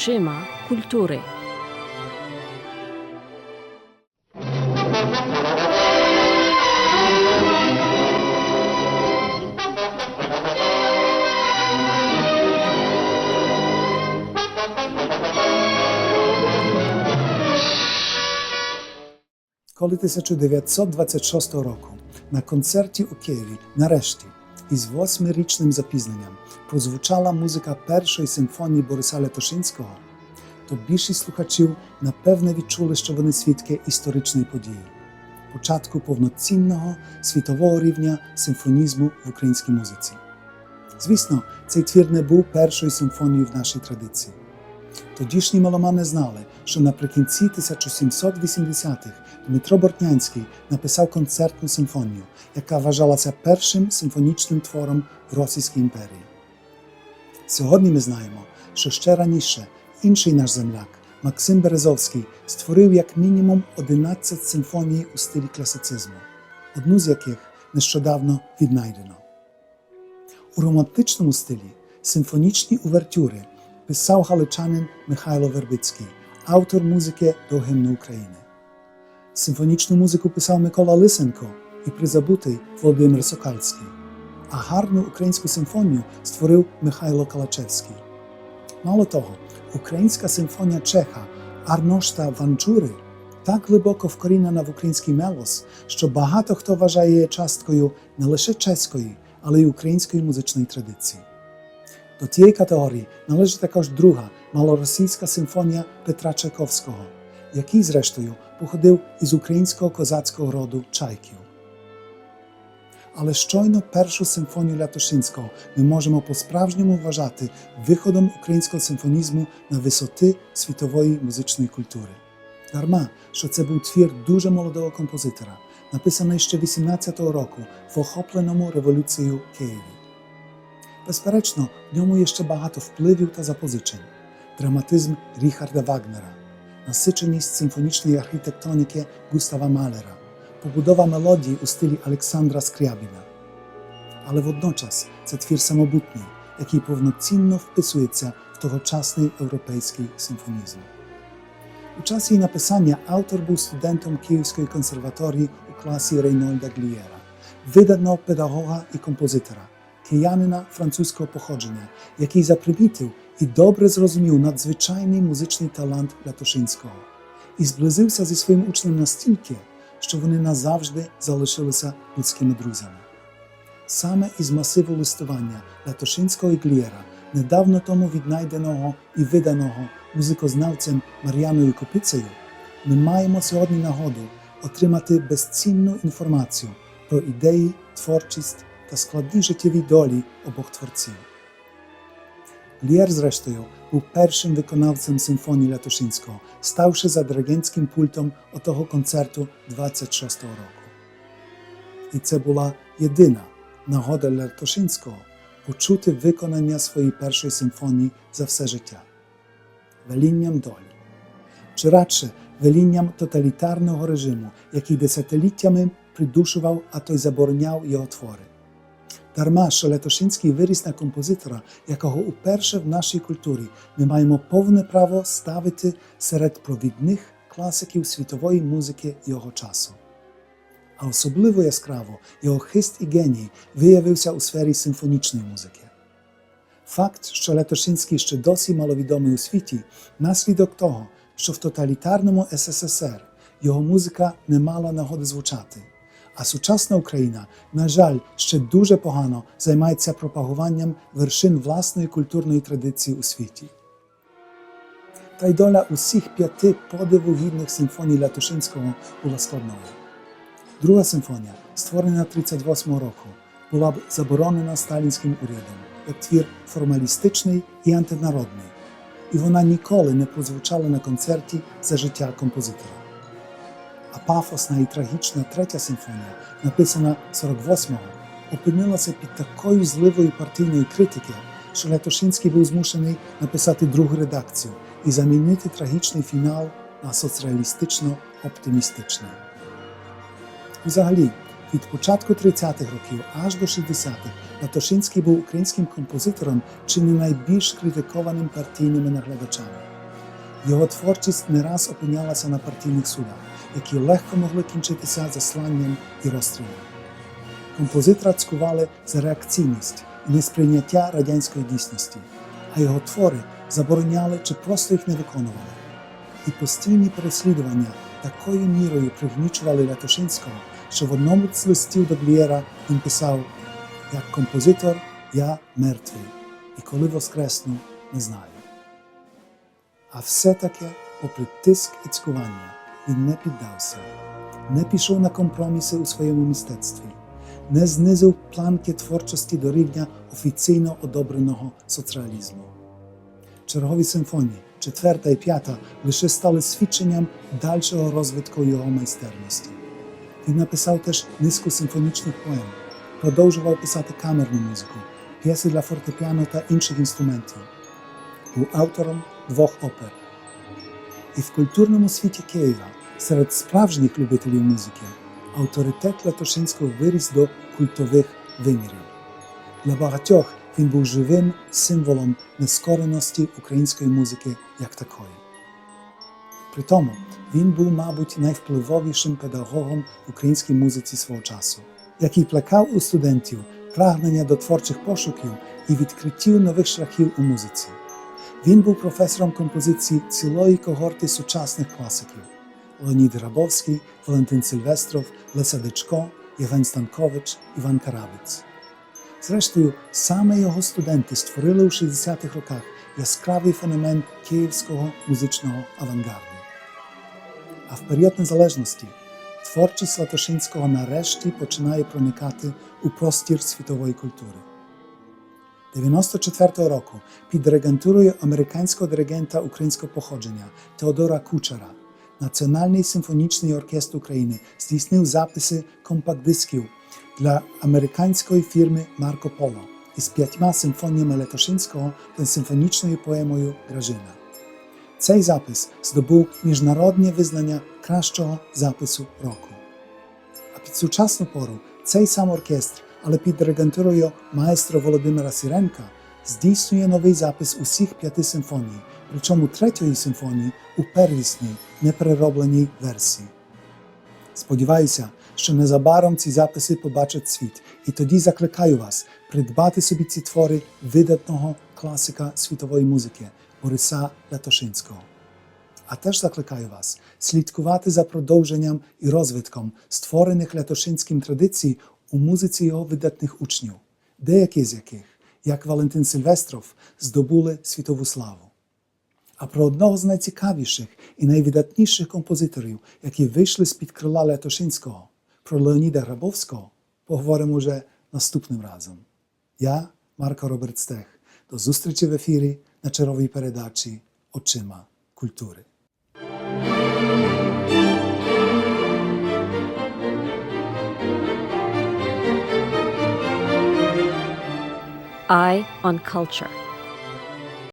oczyma kultury. Коли 1926 року на концерті у Києві нарешті із восьмирічним запізненням прозвучала музика першої симфонії Бориса Лятошинського, то більшість слухачів напевне відчули, що вони свідки історичної події початку повноцінного світового рівня симфонізму в українській музиці. Звісно, цей твір не був першою симфонією в нашій традиції. Тодішні меломани знали, що наприкінці 1780-х Дмитро Бортнянський написав концертну симфонію, яка вважалася першим симфонічним твором в Російській імперії. Сьогодні ми знаємо, що ще раніше інший наш земляк Максим Березовський створив як мінімум 11 симфоній у стилі класицизму, одну з яких нещодавно віднайдено. У романтичному стилі симфонічні увертюри писав галичанин Михайло Вербицький, автор музики до гімну України. Симфонічну музику писав Микола Лисенко і призабутий Володимир Сокальський, а гарну українську симфонію створив Михайло Калачевський. Мало того, українська симфонія Чеха Арношта Ванчури так глибоко вкорінена в український мелос, що багато хто вважає її часткою не лише чеської, але й української музичної традиції. До тієї категорії належить також друга малоросійська симфонія Петра Чайковського, який, зрештою, походив із українського козацького роду чайків. Але щойно першу симфонію Лятошинського ми можемо по-справжньому вважати виходом українського симфонізму на висоти світової музичної культури. Дарма, що це був твір дуже молодого композитора, написаний ще 18-го року в охопленому революцією Києві. Безперечно, в ньому є ще багато впливів та запозичень, драматизм Ріхарда Вагнера, насиченість симфонічної архітектоніки Густава Малера, побудова мелодії у стилі Олександра Скрябіна. Але водночас це твір самобутній, який повноцінно вписується в тогочасний європейський симфонізм. У час її написання автор був студентом Київської консерваторії у класі Рейнольда Глієра, видатного педагога і композитора, киянина французького походження, який запримітив і добре зрозумів надзвичайний музичний талант Лятошинського і зблизився зі своїм учнем настільки, що вони назавжди залишилися людськими друзями. Саме із масиву листування Лятошинського і Глієра, недавно тому віднайденого і виданого музикознавцем Мар'яною Копицею, ми маємо сьогодні нагоду отримати безцінну інформацію про ідеї, творчість та складні життєві долі обох творців. Глієр, зрештою, був першим виконавцем симфонії Лятошинського, ставши за диригентським пультом отого концерту 26-го року. І це була єдина нагода Лятошинського почути виконання своєї першої симфонії за все життя велінням долі, чи радше велінням тоталітарного режиму, який десятиліттями придушував, а то й забороняв його твори. Дарма, що Летошинський виріс на композитора, якого уперше в нашій культурі ми маємо повне право ставити серед провідних класиків світової музики його часу. А особливо яскраво його хист і геній виявився у сфері симфонічної музики. Факт, що Летошинський ще досі маловідомий у світі, наслідок того, що в тоталітарному СССР його музика не мала нагоди звучати. А сучасна Україна, на жаль, ще дуже погано займається пропагуванням вершин власної культурної традиції у світі. Та й доля усіх п'яти подиву гідних симфоній Лятошинського була складною. Друга симфонія, створена 38 року, була б заборонена сталінським урядом як твір формалістичний і антинародний, і вона ніколи не прозвучала на концерті за життя композитора. А пафосна і трагічна третя симфонія, написана 48-го, опинилася під такою зливою партійної критики, що Лятошинський був змушений написати другу редакцію і замінити трагічний фінал на соцреалістично оптимістичний. Взагалі, Від початку 30-х років аж до 60-х Латошинський був українським композитором чи не найбільш критикованим партійними наглядачами. Його творчість не раз опинялася на партійних судах, які легко могли кінчитися засланням і розстрілом. Композитора цькували за реакційність і несприйняття радянської дійсності, а його твори забороняли чи просто їх не виконували. І постійні переслідування такою мірою пригнічували Лятошинського, що в одному з листів до Глієра він писав: як композитор я мертвий, і коли воскресну, не знаю. А все-таки, попри тиск і цькування, він не піддався, не пішов на компроміси у своєму мистецтві, не знизив планки творчості до рівня офіційно одобреного соціалізму. Чергові симфонії, четверта і п'ята, лише стали свідченням дальшого розвитку його майстерності. Він написав теж низку симфонічних поем, продовжував писати камерну музику, п'єси для фортепіано та інших інструментів. Був автором двох опер. І в культурному світі Києва серед справжніх любителів музики авторитет Латошинського виріс до культових вимірів. Для багатьох він був живим символом нескореності української музики як такої. При тому він був, мабуть, найвпливовішим педагогом в українській музиці свого часу, який плекав у студентів прагнення до творчих пошуків і відкриттів нових шляхів у музиці. Він був професором композиції цілої когорти сучасних класиків Леонід Грабовський, Валентин Сильвестров, Леся Дичко, Євген Станкович, Іван Карабець. Зрештою, саме його студенти створили у 60-х роках яскравий феномен київського музичного авангарду. А в період незалежності творчість Латошинського нарешті починає проникати у простір світової культури. 1994 roku pod regenturą amerykańskiego dyrygenta ukraińskiego pochodzenia Teodora Kuczera Nacjonalnej Symfonicznej Orkiestry Ukrainy zdisnął zapisy kompakt dysków dla amerykańskiej firmy Marco Polo i z pięcioma symfoniami letoszyńską ten symfoniczną poemą Grażyna. Cej zapis zdobył międzynarodnie wyznania kraszczego zapisu roku. A pod współczesną porą cej sam orkiestr але під диригентурою майстра Володимира Сіренка, здійснює новий запис усіх п'яти симфоній, причому третьої симфонії у первісній непереробленій версії. Сподіваюся, що незабаром ці записи побачать світ, і тоді закликаю вас придбати собі ці твори видатного класика світової музики Бориса Лятошинського. А теж закликаю вас слідкувати за продовженням і розвитком створених Лятошинським традицій у музиці його видатних учнів, деякі з яких, як Валентин Сильвестров, здобули світову славу. А про одного з найцікавіших і найвидатніших композиторів, які вийшли з-під крила Лятошинського, про Леоніда Грабовського, поговоримо вже наступним разом. Я, Марко Роберт Стех, до зустрічі в ефірі на черговій передачі Очима культури. Eye on Culture.